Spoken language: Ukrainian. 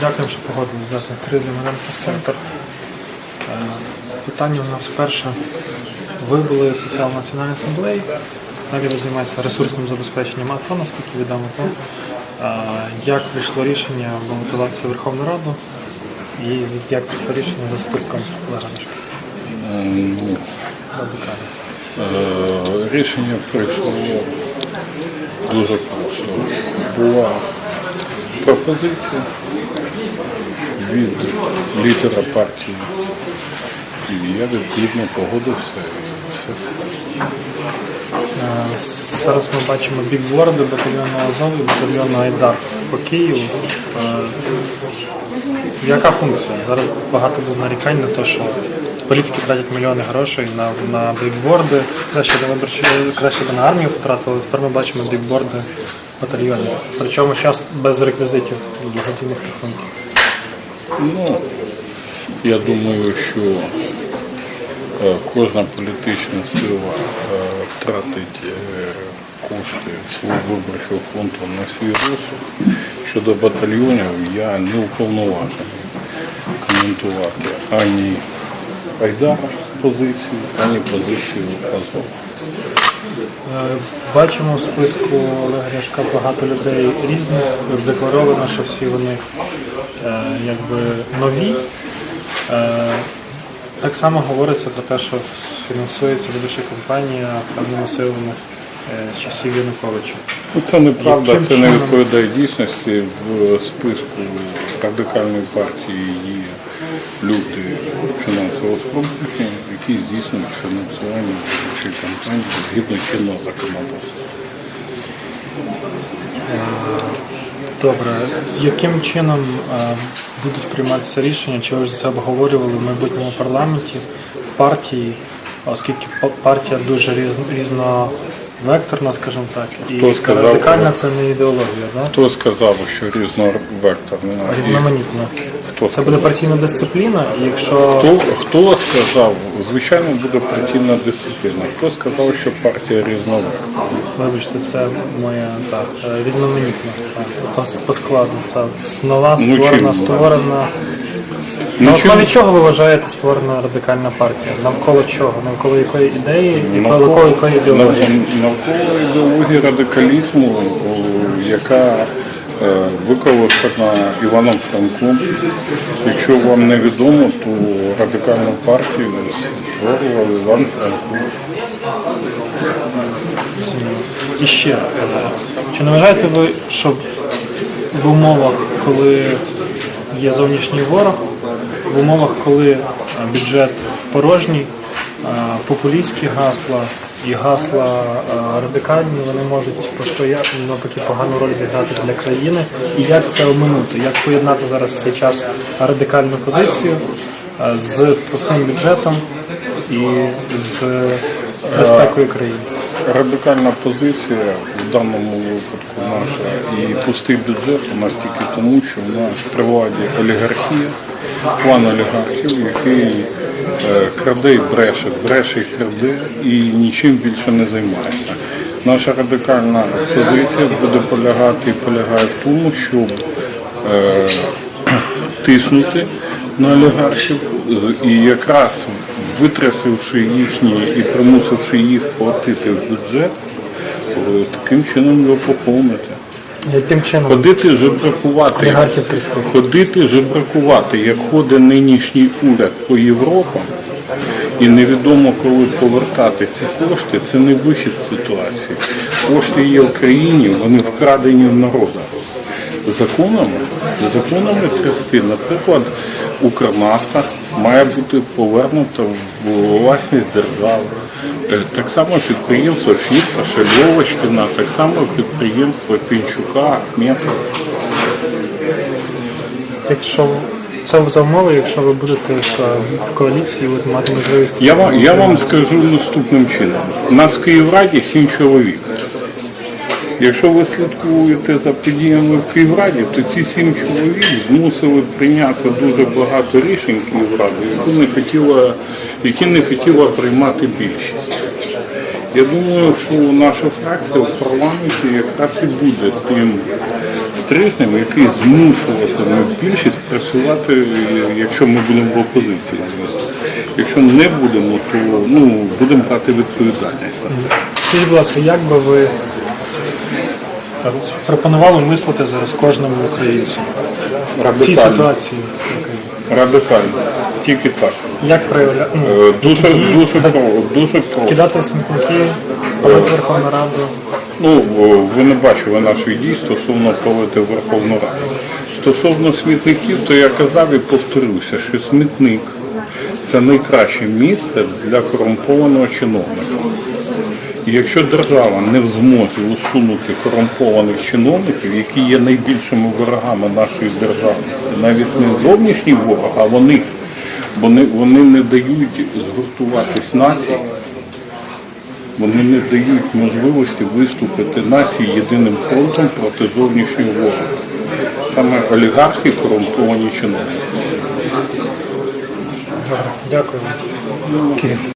Дякую, що погодили взяти мене центр. Питання у нас перше. Ви були в соціально-національній асамблеї. Далі ви займаєтеся ресурсним забезпеченням АТО, наскільки відомо то. Е, Як прийшло рішення балотуватися в Верховну Раду і як прийшло рішення за списком Леганишка? Е, Рішення прийшло дуже просто. Була пропозиція від лідера партії. І я відповідно погодився і все. Е, Зараз ми бачимо бікборди батальйону Азов і батальйону Айдар по Києву. Е, Яка функція? Зараз багато було нарікань на те, що політики тратять мільйони грошей на, на бікборди, краще до виборчі, краще би на армію потратили. Тепер ми бачимо бікборди батальйонів. Причому зараз без реквізитів благодійних рахунків. Ну, я думаю, що е, кожна політична сила е, тратить е, кошти свого виборчого фонду на свій розсуд. Щодо батальйонів я не уповноважений коментувати ані Айдара позицію, ані позицію Азова. Е, Бачимо в списку Олега Ляшка багато людей різних. Декларовано, що всі вони е, якби нові. Е, Так само говориться про те, що фінансується виборча кампанія певними силами з часів Януковича. Ну, Це неправда, це не відповідає дійсності. В списку радикальної партії люди фінансово спроможні, які здійснюють фінансування виборчої кампанії згідно чинного законодавства. Добре, яким чином е, будуть прийматися рішення, чи ви ж це обговорювали в майбутньому парламенті в партії, оскільки партія дуже різ- різновекторна, скажімо так, і Хто сказав, радикальна це не ідеологія, да? Хто сказав, що різновекторна? Різноманітна. Хто Це буде партійна дисципліна, якщо Хто, хто сказав, звичайно, буде партійна дисципліна. Хто сказав, що партія різновекторна? вибачте, це моя так е, різноманітна по, по складу. Так, нова Ну, створена, створена. Ну, На основі чого ви вважаєте створена радикальна партія? Навколо чого? Навколо якої ідеї і Навколо- навколо якої ідеології? Навколо ідеології радикалізму, яка е, використана Іваном Франком. Якщо вам не відомо, то радикальну партію створював Іван Франко. І ще, е, чи не вважаєте ви, що в умовах, коли є зовнішній ворог, в умовах, коли е, бюджет порожній, популістські гасла і гасла е, радикальні, вони можуть постояти навпаки погану роль зіграти для країни. І як це оминути? Як поєднати зараз в цей час радикальну позицію е, з пустим бюджетом і з безпекою країни? Радикальна позиція в даному випадку наша і пустий бюджет у нас тільки тому, що у нас при владі олігархія, план олігархів, який е, краде і бреше, бреше і краде і нічим більше не займається. Наша радикальна позиція буде полягати і полягає в тому, щоб е, тиснути на олігархів і якраз витрясивши їхні і примусивши їх платити в бюджет, е, таким чином його поповнити. Яким чином Ходити жебракувати, олігархів ходити жебракувати, як ходить нинішній уряд по Європам, і невідомо коли повертати ці кошти, це не вихід з ситуації. Кошти є в країні, вони вкрадені в народа. Законами, законами трясти, наприклад, Укрнафта має бути повернута в власність держави. Е, Так само підприємство Фірта, Шальовочкина, так само підприємство Пінчука, Ахметова. Якщо це за умови, якщо ви будете в, в коаліції, ви мати можливість. Я вам, я вам скажу наступним чином. У нас в Київраді сім чоловік. Якщо ви слідкуєте за подіями в Київраді, то ці сім чоловік змусили прийняти дуже багато рішень Київради, яку не хотіла, які не хотіла приймати більшість. Я думаю, що наша фракція в парламенті якраз і буде тим стрижнем, який змушуватиме більшість працювати, якщо ми будемо в опозиції, звісно. Якщо не будемо, то ну, будемо брати відповідальність на це. Скажіть, будь ласка, як би ви пропонували мислити зараз кожному українцю в цій ситуації? Радикально. Тільки так. Як проявляти? Ну, Е, Дуже, дуже, дуже просто. кидати смітники, Верховну Раду? Ну, ви не бачили наших дій стосовно палити Верховну Раду. Стосовно смітників, то я казав і повторюся, що смітник це найкраще місце для корумпованого чиновника. Якщо держава не в змозі усунути корумпованих чиновників, які є найбільшими ворогами нашої державності, навіть не зовнішній ворог, а вони, вони, вони не дають згуртуватись нації, вони не дають можливості виступити нації єдиним фронтом проти зовнішнього ворога. Саме олігархи корумповані чиновники. Дякую.